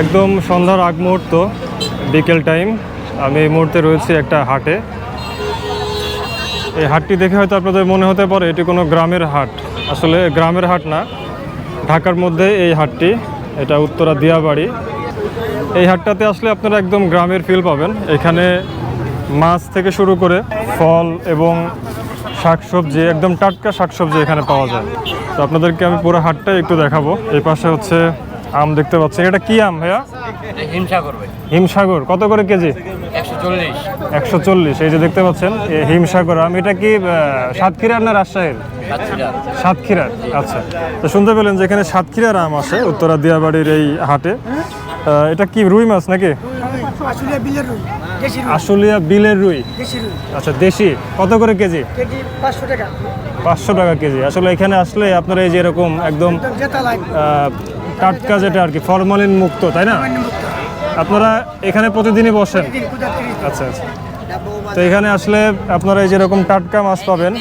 একদম সন্ধ্যার আগ মুহূর্ত, বিকেল টাইম। আমি এই মুহূর্তে রয়েছি একটা হাটে। এই হাটটি দেখে হয়তো আপনাদের মনে হতে পারে এটি কোনো গ্রামের হাট। আসলে গ্রামের হাট না, ঢাকার মধ্যে এই হাটটি, এটা উত্তরা দিয়াবাড়ি। এই হাটটাতে আসলে আপনারা একদম গ্রামের ফিল পাবেন। এখানে মাছ থেকে শুরু করে ফল এবং শাকসবজি, একদম টাটকা শাকসবজি এখানে পাওয়া যায়। তো আপনাদেরকে আমি পুরো হাটটাই একটু দেখাবো। এই পাশে হচ্ছে আম দেখতে পাচ্ছেন এটা কি আম ভাইয়া? করবে হিমসাগর কত করে কেজি? একশো চল্লিশ। এই যে দেখতে পাচ্ছেন এই হিমসাগর আম। এটা কি সাতক্ষীরার না রাজশাহীর? সাতক্ষীরার। আচ্ছা। তো শুনতে পেলেন যে এখানে সাতক্ষীরার আম আসে উত্তরা দিয়াবাড়ির এই হাটে। এটা কি রুই মাছ নাকি? আসলে বিলের রুই। দেশি রুই। আশুলিয়া বিলের রুই। দেশি রুই। আচ্ছা দেশি। কত করে কেজি? কেজি পাঁচশো টাকা। পাঁচশো টাকা কেজি। আসলে এখানে আসলে আপনারা এই যে এরকম একদম টাটকা যেটা আর কি ফরমালিন মুক্ত তাই না? আপনারা এখানে প্রতিদিনই বসেন? আচ্ছা আচ্ছা। তো এখানে আসলে আপনারা এই যেরকম টাটকা মাছ পাবেন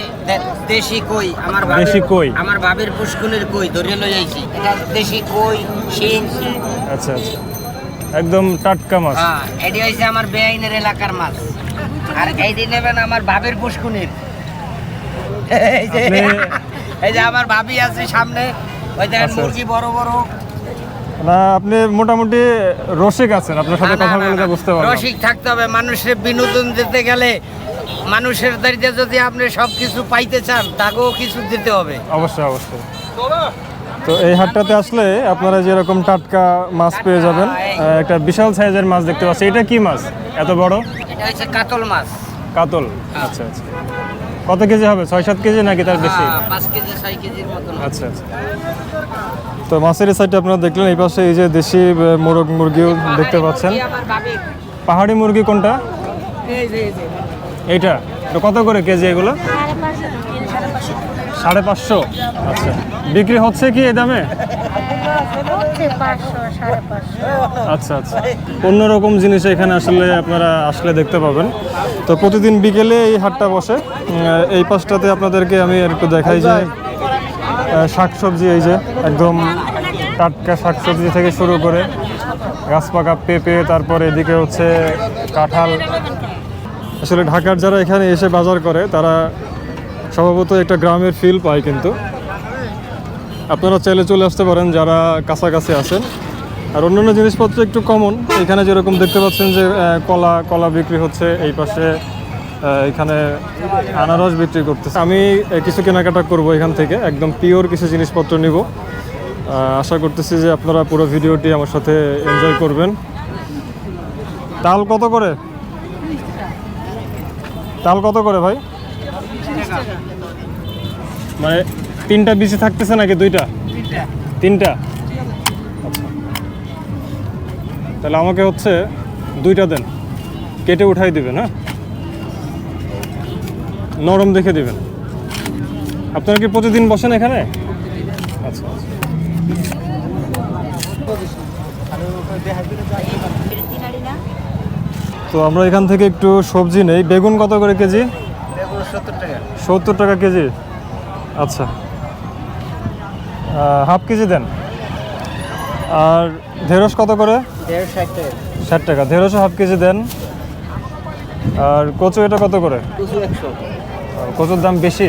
দেশি কই আমার দেশি কই। আমার বাবির পুষ্কুলের কই ধরিয়ে লই আইছি। এটা দেশি কই শিং। আচ্ছা আচ্ছা। একদম টাটকা মাছ। হ্যাঁ এটি হইছে আমার বেআইনের এলাকার মাছ। আর এই দিন নেবেন আমার বাবির পুষ্কুনির এই যে এই যে আমার ভাবি আছে সামনে ওই দেখেন আচ্ছা, মুরগি বড় বড়। না আপনি মোটামুটি রসিক আছেন আপনার সাথে কথা বলে বুঝতে পারলাম। রসিক থাকতে হবে মানুষের বিনোদন দিতে গেলে মানুষের দাঁড়িয়ে যদি আপনি সব কিছু পাইতে চান তাকেও কিছু দিতে হবে। অবশ্যই অবশ্যই। তো এই হাটটাতে আসলে আপনারা যেরকম টাটকা মাছ পেয়ে যাবেন একটা বিশাল সাইজের মাছ দেখতে পাচ্ছি। এটা কি মাছ? এত বড়? এটা হচ্ছে কাতল মাছ। কাতল? আচ্ছা আচ্ছা। কত কেজি হবে? ছয় সাত কেজি নাকি তার বেশি? পাঁচ কেজি ছয় কেজির মতন আচ্ছা আচ্ছা। তো মাছের সাইডে আপনারা দেখলেন, এই পাশে এই যে দেশি মোরগ মুরগিও দেখতে পাচ্ছেন। পাহাড়ি মুরগি কোনটা? এইটা। কত করে কেজি এগুলো? সাড়ে পাঁচশো। আচ্ছা। বিক্রি হচ্ছে কি এই দামে? আচ্ছা আচ্ছা। অন্যরকম জিনিস এখানে আসলে আপনারা আসলে দেখতে পাবেন। তো প্রতিদিন বিকেলে এই হাটটা বসে। এই পাশটাতে আপনাদেরকে আমি একটু দেখাই যে শাকসবজি এই যে একদম টাটকা শাকসবজি থেকে শুরু করে গাছ পাকা পেঁপে, তারপর এদিকে হচ্ছে কাঁঠাল। আসলে ঢাকার যারা এখানে এসে বাজার করে, তারা স্বভাবত একটা গ্রামের ফিল পায় কিন্তু। আপনারা চাইলে চলে আসতে পারেন যারা কাছাকাছি আছেন। আর অন্যান্য জিনিসপত্র একটু কমন এখানে যেরকম দেখতে পাচ্ছেন যে কলা কলা বিক্রি হচ্ছে এই পাশে। এখানে আনারস বিক্রি করতেছে। আমি কিছু কেনাকাটা করব এখান থেকে। একদম পিওর কিছু জিনিসপত্র নিব। আশা করতেছি যে আপনারা পুরো ভিডিওটি আমার সাথে এনজয় করবেন। তাল কত করে? তাল কত করে ভাই? মানে তিনটা বিচি থাকতেছে নাকি দুইটা? তিনটা? আচ্ছা। তাহলে আমাকে হচ্ছে দুইটা দেন। কেটে উঠাই দিবেন হ্যাঁ? নরম দেখে দিবেন। আপনারা কি প্রতিদিন বসেন এখানে? আচ্ছা আচ্ছা। তো আমরা এখান থেকে একটু সবজি নেই। বেগুন কত করে কেজি? সত্তর টাকা। কেজি। আচ্ছা। হাফ কেজি দেন। আর ঢেঁড়স কত করে? ষাট টাকা। ঢেঁড়সও হাফ কেজি দেন। আর কচু এটা কত করে? কচুর দাম বেশি?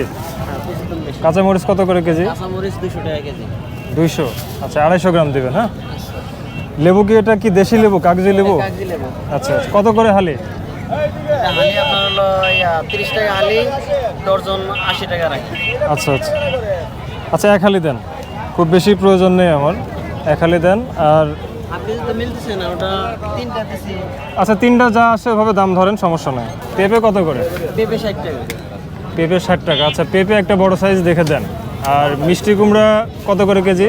কাঁচামরিচ কত করে কেজি? দুইশো আচ্ছা আড়াইশো গ্রাম দেবেন হ্যাঁ? লেবু কি এটা কি দেশি লেবু কাগজি লেবু? আচ্ছা আচ্ছা। কত করে হালি? হালি আপনার হলো তিরিশ টাকা হালি ডর্জন আশি টাকা রাখি। আচ্ছা আচ্ছা। আচ্ছা এক হালি দেন। খুব বেশি প্রয়োজন নেই আমার। এক হালি দেন আর আচ্ছা তিনটা যা আসে ওভাবে দাম ধরেন সমস্যা নাই। পেঁপে কত করে? পেঁপে ষাট টাকা। পেঁপে ষাট টাকা। আচ্ছা পেঁপে একটা বড় সাইজ দেখে দেন। আর মিষ্টি কুমড়া কত করে কেজি?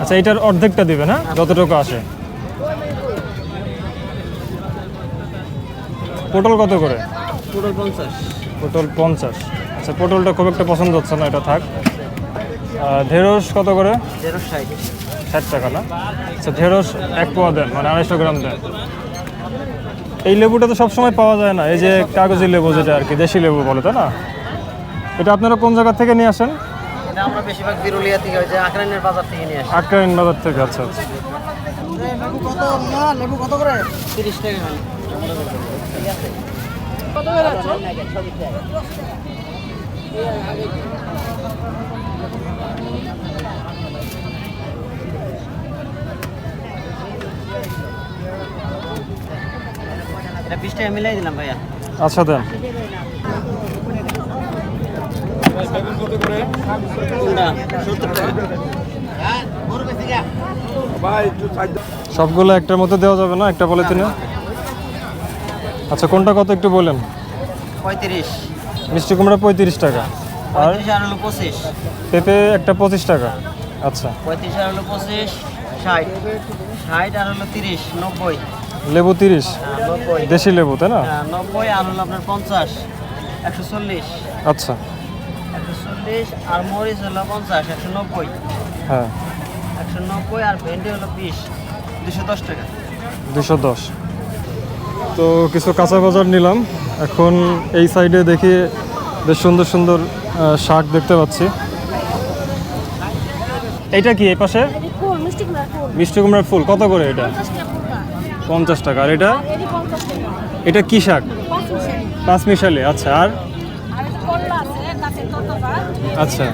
আচ্ছা এটার অর্ধেকটা দিবেন না? যতটুকু আসে। পটল কত করে? পটল পঞ্চাশ। পটল পঞ্চাশ। আচ্ছা পটলটা খুব একটা পছন্দ হচ্ছে না এটা থাক। আর ঢেঁড়স কত করে? ষাট টাকা না? আচ্ছা ঢেঁড়স এক পোয়া দেন মানে আড়াইশো গ্রাম দেন। এই লেবুটা তো সবসময় পাওয়া যায় না। এই যে কাগজি লেবু যেটা আর কি দেশি লেবু বলে তাই না? এটা আপনারা কোন জায়গা থেকে নিয়ে আসেন? এটা আমরা বেশিরভাগ বিরুলিয়া থেকে ওই যে আখরানের বাজার থেকে নিয়ে আসি। আক্রাইন বাজার থেকে আচ্ছা আচ্ছা। লেবু কত? না লেবু কত করে? তিরিশ টাকা। কত করে আছে। এটা টাকা মিলাই দিলাম ভাইয়া। আচ্ছা দেন। সবগুলো একটার মধ্যে দেওয়া যাবে না? একটা পলিথিনে? আচ্ছা কোনটা কত একটু বলেন। পঁয়ত্রিশ। মিষ্টি কুমড়া পঁয়ত্রিশ টাকা। আর পঁচিশ। পেঁপে একটা পঁচিশ টাকা। আচ্ছা। পঁয়ত্রিশ আর হলো পঁচিশ ষাট। ষাট আর হলো তিরিশ নব্বই। লেবু তিরিশ? দেশি লেবু তাই না? হ্যাঁ, নব্বই আর হলো আপনার পঞ্চাশ একশো চল্লিশ। আচ্ছা। একশো চল্লিশ আর মরিচ হলো পঞ্চাশ একশো নব্বই। হ্যাঁ। একশো নব্বই আর ভেন্ডি হলো বিশ দুশো দশ টাকা। দুশো দশ। তো কিছু কাঁচা বাজার নিলাম। এখন এই সাইডে দেখি বেশ সুন্দর সুন্দর শাক দেখতে পাচ্ছি। এটা কি এই পাশে? মিষ্টি কুমড়ার ফুল? কত করে এটা? পঞ্চাশ টাকা। আর এটা? এটি কি শাক? পাঁচ আচ্ছা আর? আচ্ছা।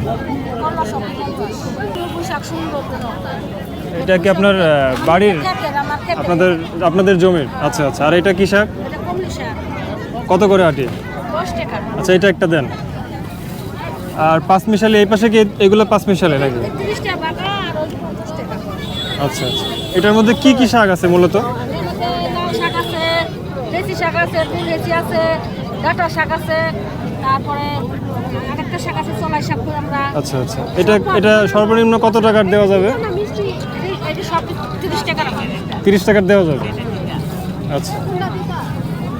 এটা কি আপনার বাড়ির? আপনাদের আপনাদের জমির? আচ্ছা আচ্ছা। আর এটা কি শাক? কত করে আটি? আচ্ছা এটা একটা দেন। আর পাঁচ মিশালি এই পাশে কি এগুলো পাঁচ মিশালি নাকি? আচ্ছা আচ্ছা। এটার মধ্যে কি কি শাক আছে মূলত এর মধ্যে লাল শাক আছে দেশি শাক আছে বিলেজি আছে ডাটা শাক আছে তারপরে আরেকটা শাক আছে চলাই শাক করি আমরা। আচ্ছা আচ্ছা। এটা এটা সর্বনিম্ন কত টাকার দেওয়া যাবে? এটি- সব তিরিশ টাকা তিরিশ টাকার দেওয়া যাবে? আচ্ছা।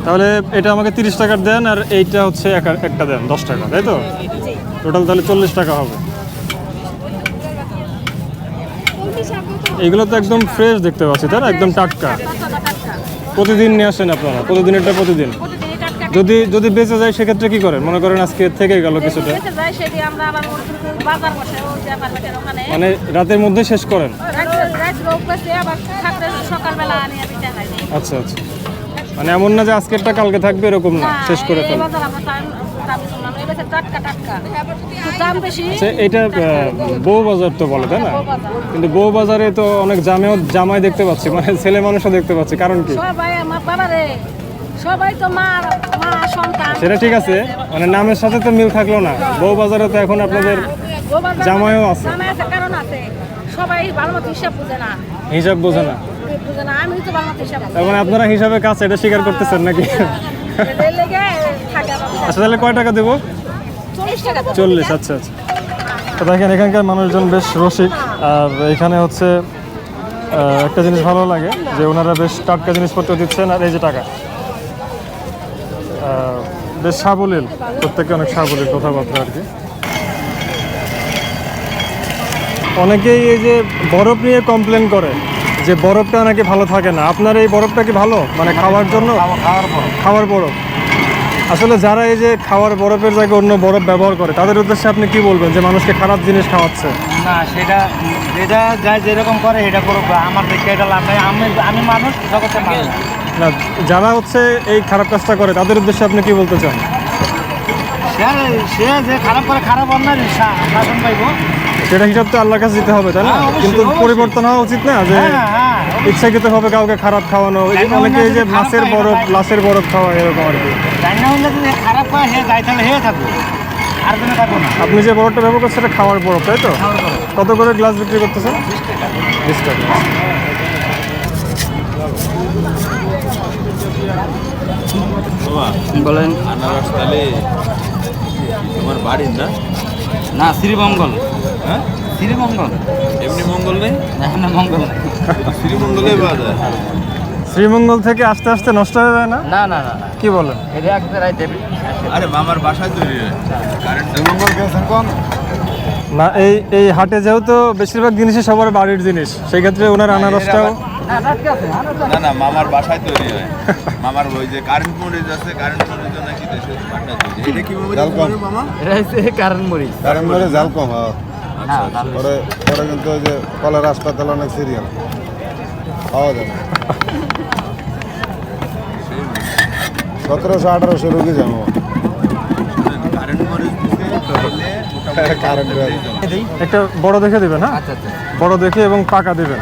তাহলে এটা আমাকে তিরিশ টাকার দেন আর এইটা হচ্ছে একা- একটা দেন দশ টাকা তাই তো? টোটাল তাহলে চল্লিশ টাকা হবে। এগুলো তো একদম ফ্রেশ দেখতে পাচ্ছি তাই না? একদম টাটকা প্রতিদিন নিয়ে আসেন আপনারা? প্রতিদিন? এটা প্রতিদিন যদি যদি বেঁচে যায় সেক্ষেত্রে কি করেন? মনে করেন আজকে থেকে গেল কিছুটা। মানে রাতের মধ্যে শেষ করেন? আচ্ছা আচ্ছা। মানে এমন না যে আজকেরটা কালকে থাকবে এরকম না শেষ করে ফেলেন। এটা বউ বাজার তো বলে তাই না? কিন্তু বউ বাজারে তো অনেক জামেও জামাই দেখতে পাচ্ছি মানে ছেলে মানুষও দেখতে পাচ্ছি কারণ কি? সবাই তো মার মা সন্তান। সেটা ঠিক আছে মানে নামের সাথে তো মিল থাকল না। বউ বাজারে তো এখন আপনাদের জামাইও আছে। জামাই আছে কারণ আছে সবাই ভালো মতো হিসাব বুঝে না। হিসাব বোঝে না। আমি তো ভালো হিসাব তার মানে আপনারা হিসাবে কাছে এটা স্বীকার করতেছেন নাকি। আচ্ছা তাহলে কয় টাকা দেবো? চল্লিশ আচ্ছা আচ্ছা। তো দেখেন এখানকার মানুষজন বেশ রসিক। আর এখানে হচ্ছে একটা জিনিস ভালো লাগে যে ওনারা বেশ টাটকা জিনিসপত্র দিচ্ছেন আর এই যে টাকা। বেশ সাবলীল প্রত্যেকে অনেক সাবলীল কথাবার্তা আর কি। অনেকেই এই যে বরফ নিয়ে কমপ্লেন করে যে বরফটা নাকি ভালো থাকে না। আপনার এই বরফটা কি ভালো? মানে খাওয়ার জন্য? খাওয়ার বরফ। আসলে যারা এই যে খাওয়ার বরফের জায়গায় অন্য বরফ ব্যবহার করে তাদের উদ্দেশ্যে আপনি কি বলবেন যে মানুষকে খারাপ জিনিস খাওয়াচ্ছে? না সেটা যেটা যা যেরকম করে সেটা করুক আমার দেখে এটা লাভ নাই। আমি আমি মানুষ জগতে না যারা হচ্ছে এই খারাপ কাজটা করে তাদের উদ্দেশ্যে আপনি কি বলতে চান? সে সে যে খারাপ করে খারাপ অন্যায় শাসন পাইব সেটা হিসাব তো আল্লাহর কাছে দিতে হবে তাই না? হ্যাঁ, কিন্তু পরিবর্তন হওয়া উচিত না যে হ্যাঁ হ্যাঁ ইচ্ছাকৃত ভাবে কাউকে খারাপ খাওয়ানো অনেকে এই যে মাছের বরফ লাশের বরফ খাওয়া এরকম আর কি। খারাপ যাই তাহলে হে থাকব আপনি যে বরফটা ব্যবহার করছেন সেটা খাওয়ার বরফ তাই তো? কত করে গ্লাস বিক্রি করতেছেন? বিশ টাকা। বলেন। আনারস তাহলে তোমার বাড়ির না? না শ্রীমঙ্গল। হ্যাঁ? শ্রীমঙ্গল। এমনি মঙ্গল নেই? না মঙ্গল শ্রীমঙ্গলে পাওয়া যায় শ্রীমঙ্গল থেকে আস্তে আস্তে নষ্ট হয়ে যায় না? না না না কি বলেন? এটা একবার রাইতে আরে মামার বাসায় তৈরি হয়। কারেন্ট শ্রীমঙ্গল গেছেন কোন? না এই এই হাটে যেহেতু বেশিরভাগ জিনিসই সবার বাড়ির জিনিস সেই ক্ষেত্রে ওনার আনারসটাও না না না মামার বাসায় তৈরি হয়। মামার ওই যে কারেন্ট মরিচ আছে কারেন্ট এটা কি মরিচ মামা এটা হচ্ছে কারণ মরি কারণ ধরে জাল কম না পরে পরে কিন্তু ওই যে কলের হাসপাতাল অনেক সিরিয়াল পাওয়া যাবে সতেরোশো আঠারোশো রুগী যাব একটা বড় দেখে দিবেন হ্যাঁ? আচ্ছা আচ্ছা। বড় দেখে এবং পাকা দিবেন।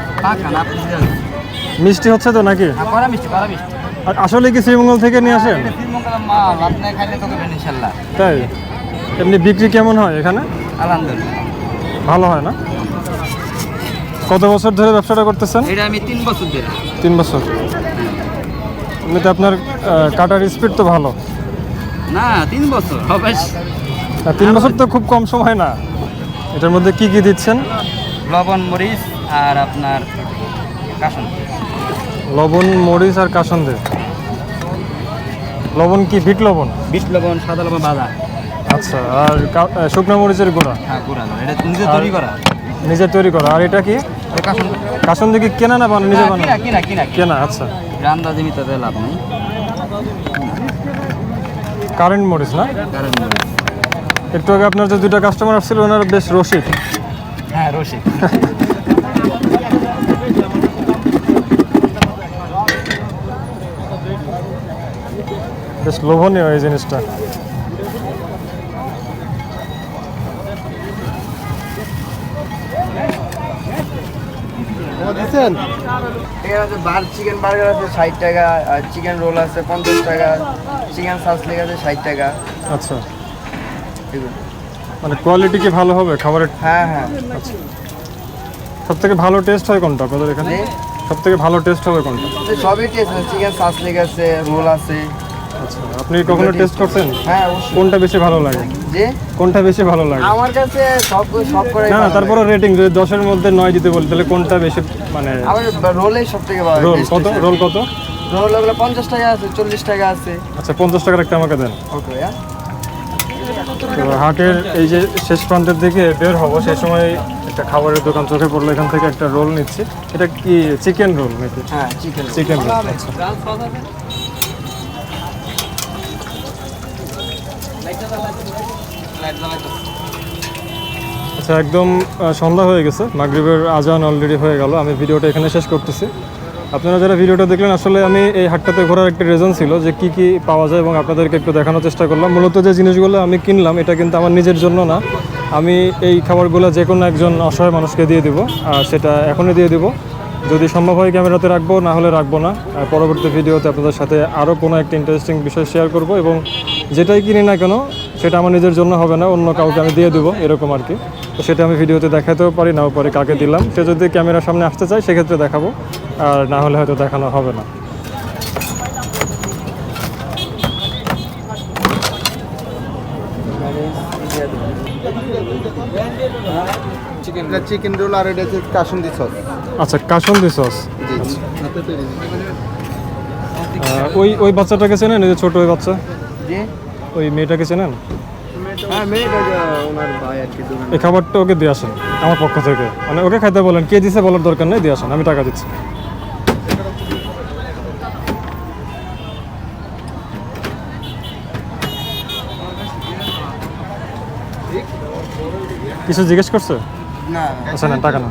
মিষ্টি হচ্ছে তো নাকি? মিষ্টি মিষ্টি। আসলে কি শ্রীমঙ্গল থেকে নিয়ে আসেন? মাল আপনি খাইলে তো খাবেন ইনশাল্লাহ। তাই? এমনি বিক্রি কেমন হয় এখানে? আলহামদুলিল্লাহ। ভালো হয় না? কত বছর ধরে ব্যবসাটা করতেছেন? এটা আমি তিন বছর ধরে। তিন বছর। এমনিতে আপনার কাটার স্পিড তো ভালো। না তিন বছর হবে। তিন বছর তো খুব কম সময় না। এটার মধ্যে কি কি দিচ্ছেন? লবণ মরিচ আর আপনার কাসন লবণ মরিচ আর কাসন্দে লবণ কি? বিট লবণ? বিট লবণ সাদা লবণ বাদা আচ্ছা আর শুকনো মরিচের গুঁড়া। হ্যাঁ গুড়া এটা নিজে তৈরি করা। নিজে তৈরি করা। আর এটা কি? কাসন্দে কি কেনা না বানা নিজে না, বানা কিনা কিনা কিনা কেনা। আচ্ছা। রান্দা জমিতে লাভ নেই। কারেন্ট মরিচ না? কারণ একটু আগে আপনার যে দুইটা কাস্টমার আসছিল ওনারা বেশ রসিক। হ্যাঁ রসিক। বেশ লোভনীয় এই জিনিসটা। দিচ্ছেন এখানে আছে বার চিকেন বার্গার আছে ষাট টাকা আর চিকেন রোল আছে পঞ্চাশ টাকা চিকেন সাসলেক আছে ষাট টাকা। আচ্ছা। মানে কোয়ালিটি কি ভালো হবে খাবারের? হ্যাঁ হ্যাঁ। সব থেকে ভালো টেস্ট হয় কোনটা আপনাদের এখানে? সব থেকে ভালো টেস্ট হবে কোনটা? সবই টেস্ট আছে চিকেন সাসলেক আছে রোল আছে। আচ্ছা আপনি কখনো টেস্ট করছেন? হ্যাঁ অবশ্যই। কোনটা বেশি ভালো লাগে? যে? কোনটা বেশি ভালো লাগে? আমার কাছে সব সব করে না তারপরে রেটিং যদি দশের মধ্যে নয় দিতে বলি তাহলে কোনটা বেশি মানে আমার রোলেই সব থেকে ভালো রোল কত? রোল কত? রোল ওগুলো পঞ্চাশ টাকা আছে চল্লিশ টাকা আছে। আচ্ছা পঞ্চাশ টাকার একটা আমাকে দেন। ওকে হাটের এই যে শেষ প্রান্তের দিকে বের হব সেই সময় একটা খাবারের দোকান চোখে পড়ল এখান থেকে একটা রোল নিচ্ছি। এটা কি চিকেন রোল নাকি? হ্যাঁ চিকেন চিকেন রোল আচ্ছা একদম সন্ধ্যা হয়ে গেছে। মাগরিবের আজান অলরেডি হয়ে গেল। আমি ভিডিওটা এখানে শেষ করতেছি। আপনারা যারা ভিডিওটা দেখলেন, আসলে আমি এই হাটটাতে ঘোরার একটা রিজন ছিল যে কি কি পাওয়া যায় এবং আপনাদেরকে একটু দেখানোর চেষ্টা করলাম। মূলত যে জিনিসগুলো আমি কিনলাম, এটা কিন্তু আমার নিজের জন্য না। আমি এই খাবারগুলো যে কোনো একজন অসহায় মানুষকে দিয়ে দিব, আর সেটা এখনই দিয়ে দিব। যদি সম্ভব হয় ক্যামেরাতে রাখব, না হলে রাখব না। পরবর্তী ভিডিওতে আপনাদের সাথে আরও কোনো একটা ইন্টারেস্টিং বিষয় শেয়ার করব এবং যেটাই কিনি না কেন সেটা আমার নিজের জন্য হবে না অন্য কাউকে আমি দিয়ে দেবো এরকম আর কি। তো সেটা আমি ভিডিওতে দেখাতেও পারি নাও পারি কাকে দিলাম। সে যদি ক্যামেরার সামনে আসতে চায় সেক্ষেত্রে দেখাবো। আর না হলে হয়তো দেখানো হবে না। চিকেন চিকেন রোল আর এটা হচ্ছে কাসুন্দি সস আচ্ছা কাসন্দি সস তৈরি ওই ওই বাচ্চাটাকে চেনেন? এই যে ছোটো ওই বাচ্চা? জি। ওই মেয়েটাকে চেনেন? হ্যাঁ এই খাবারটা ওকে দিয়ে আসেন আমার পক্ষ থেকে। মানে ওকে খাইতে বলেন কে দিছে বলার দরকার নেই দিয়ে আসেন আমি টাকা দিচ্ছি। কিছু জিজ্ঞেস করছে? আচ্ছা না টাকা না